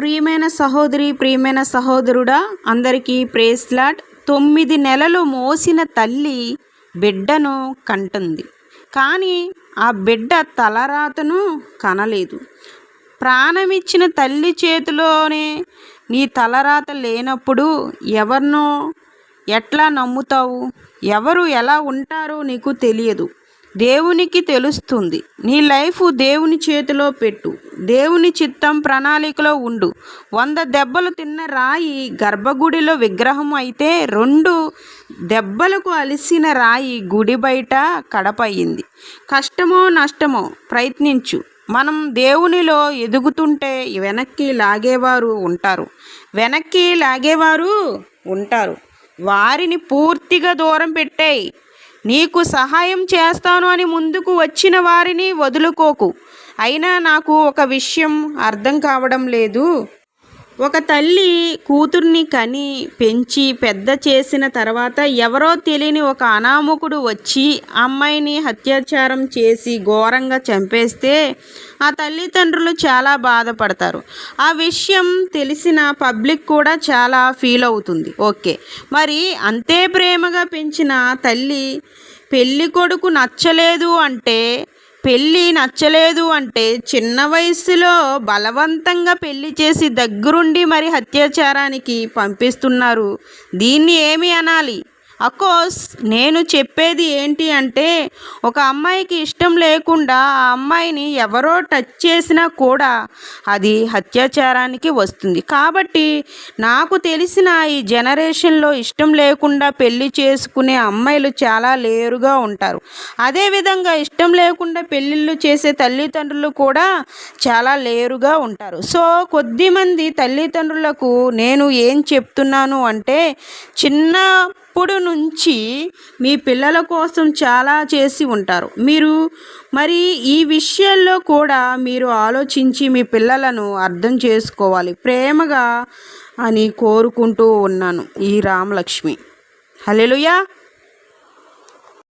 ప్రియమైన సహోదరి ప్రియమైన సహోదరుడా అందరికీ ప్రేస్లాట్ తొమ్మిది నెలలు మోసిన తల్లి బిడ్డను కంటుంది. కానీ ఆ బిడ్డ తలరాతను కనలేదు. ప్రాణమిచ్చిన తల్లి చేతిలోనే నీ తలరాత లేనప్పుడు ఎవరినో ఎట్లా నమ్ముతావు? ఎవరు ఎలా ఉంటారో నీకు తెలియదు. దేవునికి తెలుస్తుంది. నీ లైఫ్ దేవుని చేతిలో పెట్టు. దేవుని చిత్తం ప్రణాళికలో ఉండు. వంద దెబ్బలు తిన్న రాయి గర్భగుడిలో విగ్రహం అయితే రెండు దెబ్బలకు అలిసిన రాయి గుడి బయట కడపయ్యింది. కష్టమో నష్టమో ప్రయత్నించు. మనం దేవునిలో ఎదుగుతుంటే వెనక్కి లాగేవారు ఉంటారు. వెనక్కి లాగేవారు ఉంటారు. వారిని పూర్తిగా దూరం పెట్టేయి. నీకు సహాయం చేస్తాను అని ముందుకు వచ్చిన వారిని వదులుకోకు. అయినా నాకు ఒక విషయం అర్థం కావడం లేదు. ఒక తల్లి కూతుర్ని కని పెంచి పెద్ద చేసిన తర్వాత ఎవరో తెలియని ఒక అనామకుడు వచ్చి అమ్మాయిని అత్యాచారం చేసి ఘోరంగా చంపేస్తే ఆ తల్లిదండ్రులు చాలా బాధపడతారు. ఆ విషయం తెలిసిన పబ్లిక్ కూడా చాలా ఫీల్ అవుతుంది. ఓకే. మరి అంతే ప్రేమగా పెంచిన తల్లి పెళ్ళి కొడుకు నచ్చలేదు అంటే పెళ్ళి నచ్చలేదు అంటే చిన్న వయసులో బలవంతంగా పెళ్ళి చేసి దగ్గరుండి మరి అత్యాచారానికి పంపిస్తున్నారు. దీన్ని ఏమి అనాలి? అకోర్స్ నేను చెప్పేది ఏంటి అంటే ఒక అమ్మాయికి ఇష్టం లేకుండా ఆ అమ్మాయిని ఎవరో టచ్ చేసినా కూడా అది అత్యాచారానికి వస్తుంది. కాబట్టి నాకు తెలిసిన ఈ జనరేషన్లో ఇష్టం లేకుండా పెళ్ళి చేసుకునే అమ్మాయిలు చాలా లేరుగా ఉంటారు. అదేవిధంగా ఇష్టం లేకుండా పెళ్ళిళ్ళు చేసే తల్లిదండ్రులు కూడా చాలా లేరుగా ఉంటారు. సో కొద్దిమంది తల్లిదండ్రులకు నేను ఏం చెప్తున్నాను అంటే చిన్న అప్పుడు నుంచి మీ పిల్లల కోసం చాలా చేసి ఉంటారు. మీరు మరి ఈ విషయాల్లో కూడా మీరు ఆలోచించి మీ పిల్లలను అర్థం చేసుకోవాలి. ప్రేమగా అని కోరుకుంటూ ఉన్నాను ఈ రామలక్ష్మి. హలో